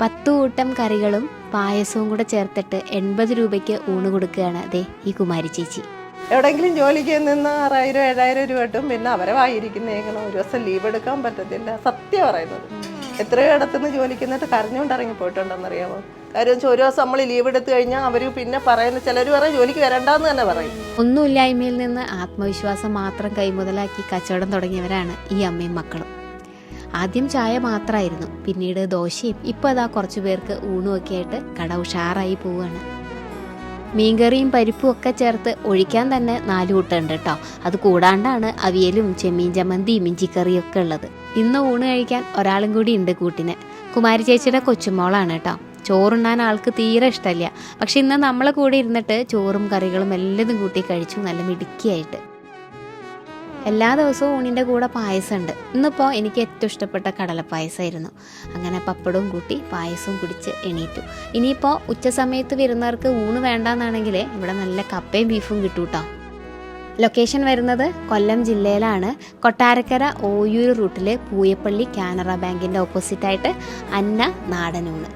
പത്ത് കൂട്ടം കറികളും പായസവും കൂടെ ചേർത്തിട്ട് എൺപത് രൂപയ്ക്ക് ഊണ് കൊടുക്കുകയാണ് അതെ ഈ കുമാരി ചേച്ചി. എവിടെയെങ്കിലും ജോലിക്ക് നിന്ന് ആറായിരം ഏഴായിരം രൂപ കിട്ടും. പിന്നെ അവരെ വായിരിക്കുന്നേക്കണം. ഒരു ദിവസം ലീവ് എടുക്കാൻ പറ്റത്തില്ല. സത്യം പറയുന്നത്. എത്രയോ ഇടത്തുനിന്ന് ജോലിക്ക് നിന്നിട്ട് കരഞ്ഞുകൊണ്ട് ഇറങ്ങി പോയിട്ടുണ്ടെന്നറിയാമോ കാര്യം ഒരു ദിവസം നമ്മൾ ലീവ് എടുത്തു കഴിഞ്ഞാൽ അവർ പിന്നെ പറയുന്ന ചിലർ പറയും ജോലിക്ക് വരണ്ടെന്ന് തന്നെ പറയും. ഒന്നുമില്ലായ്മയിൽ നിന്ന് ആത്മവിശ്വാസം മാത്രം കൈമുതലാക്കി കച്ചവടം തുടങ്ങിയവരാണ് ഈ അമ്മയും മക്കളും. ആദ്യം ചായ മാത്രമായിരുന്നു പിന്നീട് ദോശയും. ഇപ്പോൾ അതാ കുറച്ചു പേർക്ക് ഊണുമൊക്കെ ആയിട്ട് കട ഉഷാറായി പോവുകയാണ് മീൻകറിയും പരിപ്പും ഒക്കെ ചേർത്ത് ഒഴിക്കാൻ തന്നെ നാല് കൂട്ടുണ്ട് കേട്ടോ അത് കൂടാണ്ടാണ് അവിയലും ചെമ്മീൻ ചമ്മന്തിയും ഇഞ്ചിക്കറിയും ഒക്കെ ഉള്ളത്. ഇന്ന് ഊണ് കഴിക്കാൻ ഒരാളും കൂടി ഉണ്ട് കൂട്ടിന്. കുമാരി ചേച്ചിയുടെ കൊച്ചുമോളാണ് കേട്ടോ ചോറുണ്ണാൻ ആൾക്ക് തീരെ ഇഷ്ടമല്ല പക്ഷെ ഇന്ന് നമ്മളെ കൂടെ ഇരുന്നിട്ട് ചോറും കറികളും എല്ലതും കൂട്ടി കഴിച്ചു നല്ല മിടുക്കിയായിട്ട്. എല്ലാ ദിവസവും ഊണിന്റെ കൂടെ പായസമുണ്ട്. ഇന്നിപ്പോൾ എനിക്ക് ഏറ്റവും ഇഷ്ടപ്പെട്ട കടലപ്പായസമായിരുന്നു അങ്ങനെ പപ്പടവും കൂട്ടി പായസവും കുടിച്ച് എണീറ്റു. ഇനിയിപ്പോൾ ഉച്ച സമയത്ത് വരുന്നവർക്ക് ഊണ് വേണ്ടാന്നാണെങ്കിൽ ഇവിടെ നല്ല കപ്പയും ബീഫും കിട്ടും കേട്ടോ ലൊക്കേഷൻ വരുന്നത് കൊല്ലം ജില്ലയിലാണ്. കൊട്ടാരക്കര ഓയൂർ റൂട്ടിലെ പൂയപ്പള്ളി കാനറ ബാങ്കിന്റെ ഓപ്പോസിറ്റായിട്ട് അന്ന നാടനൂണ്.